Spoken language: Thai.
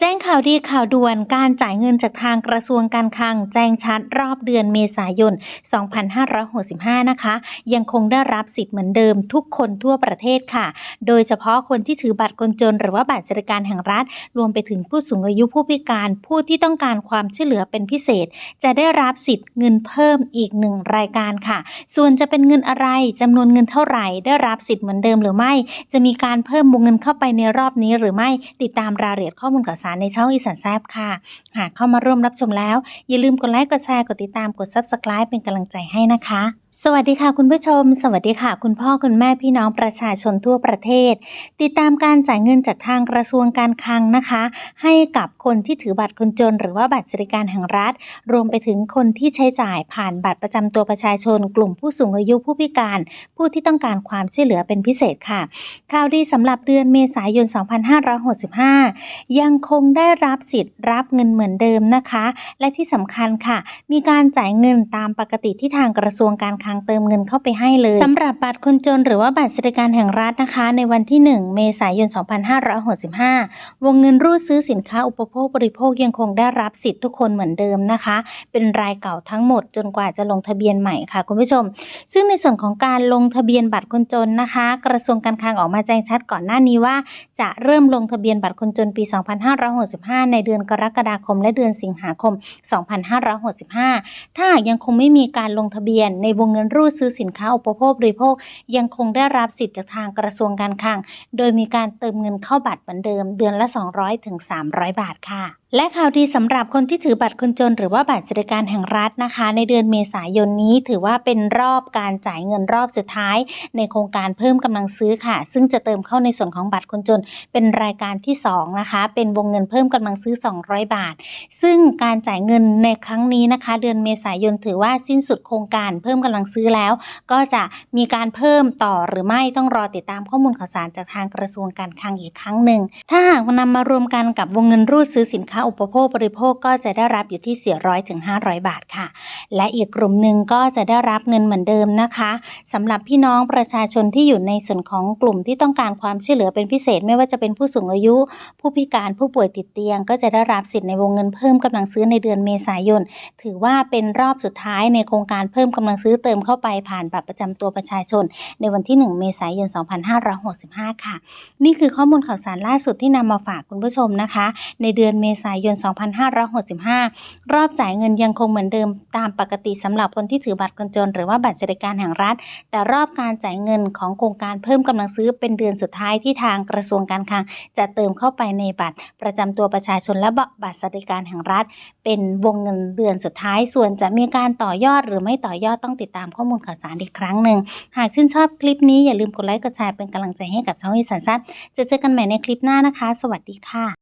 แจ้งข่าวดีข่าวด่วนการจ่ายเงินจากทางกระทรวงการคลัง แจ้งชัดรอบเดือนเมษายน 2565 นะคะ ยังคงได้รับสิทธิ์เหมือนเดิมทุกคนทั่วประเทศค่ะ โดยเฉพาะคนที่ถือบัตรคนจน หรือว่าบัตรสวัสดิการแห่งรัฐ รวมไปถึงผู้สูงอายุผู้พิการผู้ที่ต้องการความช่วยเหลือเป็นพิเศษ จะได้รับสิทธิ์เงินเพิ่มอีกหนึ่งรายการค่ะ ส่วนจะเป็นเงินอะไรจำนวนเงินเท่าไหร่ ได้รับสิทธิ์เหมือนเดิมหรือไม่ จะมีการเพิ่มวงเงินเข้าไปในรอบนี้หรือไม่ติดตามรายละเอียดข้อมูลข่าวารในช่องอีสานแซบค่ะ หากเข้ามาร่วมรับชมแล้ว อย่าลืมกดไลค์กดแชร์กดติดตามกด Subscribe เป็นกำลังใจให้นะคะ สวัสดีค่ะคุณผู้ชม สวัสดีค่ะ คุณพ่อคุณแม่พี่น้องประชาชนทั่วประเทศ ติดตามการจ่ายเงินจากทางกระทรวงการคลังนะคะ ให้กับคนที่ถือบัตรคนจน หรือว่าบัตรสวัสดิการแห่งรัฐ รวมไปถึงคนที่ใช้จ่ายผ่านบัตรประจำตัวประชาชน กลุ่มผู้สูงอายุผู้พิการ ผู้ที่ต้องการความช่วยเหลือเป็นพิเศษค่ะข่าวดีสำหรับเดือนเมษายน 2565 ยังคงได้รับสิทธิ์รับเงินเหมือนเดิมนะคะ และที่สำคัญค่ะ มีการจ่ายเงินตามปกติที่ทางกระทรวงการคลังเติมเงินเข้าไปให้เลยสำหรับบัตรคนจนหรือว่าบัตรสวัสดิการแห่งรัฐนะคะ ในวันที่ 1 เมษายน 2565 วงเงินรูดซื้อสินค้าอุปโภคบริโภคยังคงได้รับสิทธิ์ทุกคนเหมือนเดิมนะคะ เป็นรายเก่าทั้งหมดจนกว่าจะลงทะเบียนใหม่ค่ะคุณผู้ชม ซึ่งในส่วนของการลงทะเบียนบัตรคนจนนะคะ กระทรวงการคลังออกมาแจ้งชัดก่อนหน้านี้ว่า จะเริ่มลงทะเบียนบัตรคนจนปี 2565 ในเดือนกรกฎาคมและเดือนสิงหาคม 2565 ถ้าหากยังคงไม่มีการลงทะเบียนในวงเงินงินรูดซื้อสินค้าอุปโภคบริโภค ยังคงได้รับสิทธิ์จากทางกระทรวงการคลัง โดยมีการเติมเงินเข้าบัตรเหมือนเดิม เดือนละ 200ถึง300 บาทค่ะและข่าวดีสำหรับคนที่ถือบัตรคนจน หรือว่าบัตรสวัสดิการแห่งรัฐนะคะ ในเดือนเมษายนนี้ถือว่าเป็นรอบการจ่ายเงินรอบสุดท้าย ในโครงการเพิ่มกำลังซื้อค่ะ ซึ่งจะเติมเข้าในส่วนของบัตรคนจน เป็นรายการที่2นะคะเป็นวงเงินเพิ่มกำลังซื้อ 200 บาท ซึ่งการจ่ายเงินในครั้งนี้นะคะ เดือนเมษายนถือว่าสิ้นสุดโครงการเพิ่มกำลังซื้อแล้ว ก็จะมีการเพิ่มต่อหรือไม่ต้องรอติดตามข้อมูลข่าวสารจากทางกระทรวงการคลังอีกครั้งหนึ่งถ้าหากนำมารวมกันกับวงเงินรูดซื้อสินค้าอุปโภคบริโภคก็จะได้รับอยู่ที่ 400ถึง500 บาทค่ะ และอีกกลุ่มหนึ่งก็จะได้รับเงินเหมือนเดิมนะคะสำหรับพี่น้องประชาชนที่อยู่ในส่วนของกลุ่มที่ต้องการความช่วยเหลือเป็นพิเศษ ไม่ว่าจะเป็นผู้สูงอายุ ผู้พิการผู้ป่วยติดเตียง ก็จะได้รับสิทธิ์ในวงเงินเพิ่มกำลังซื้อในเดือนเมษายน ถือว่าเป็นรอบสุดท้ายในโครงการเพิ่มกำลังซื้อเติมเข้าไปผ่านบัตรประจำตัวประชาชน ในวันที่ 1 เมษายน 2565 ค่ะ นี่คือข้อมูลข่าวสารล่าสุดที่นำมาฝากคุณผู้ชมนะคะ ในเดือนเมษายน 2565 รอบจ่ายเงินยังคงเหมือนเดิมตามปกติสำหรับคนที่ถือบัตรคนจน หรือว่าบัตรสวัสดิการแห่งรัฐ แต่รอบการจ่ายเงินของโครงการเพิ่มกำลังซื้อเป็นเดือนสุดท้ายที่ทางกระทรวงการคลัง จะเติมเข้าไปในบัตร ประจำตัวประชาชนและบัตรสวัสดิการแห่งรัฐ เป็นวงเงินเดือนสุดท้าย ส่วนจะมีการต่อยอดหรือไม่ต่อยอดต้องติดตามข้อมูลข่าวสารอีกครั้งหนึ่งหากชื่นชอบคลิปนี้อย่าลืมกดไลค์กดแชร์เป็นกำลังใจให้กับช่องอีสานซัดจะเจอกันใหม่ในคลิปหน้านะคะ สวัสดีค่ะ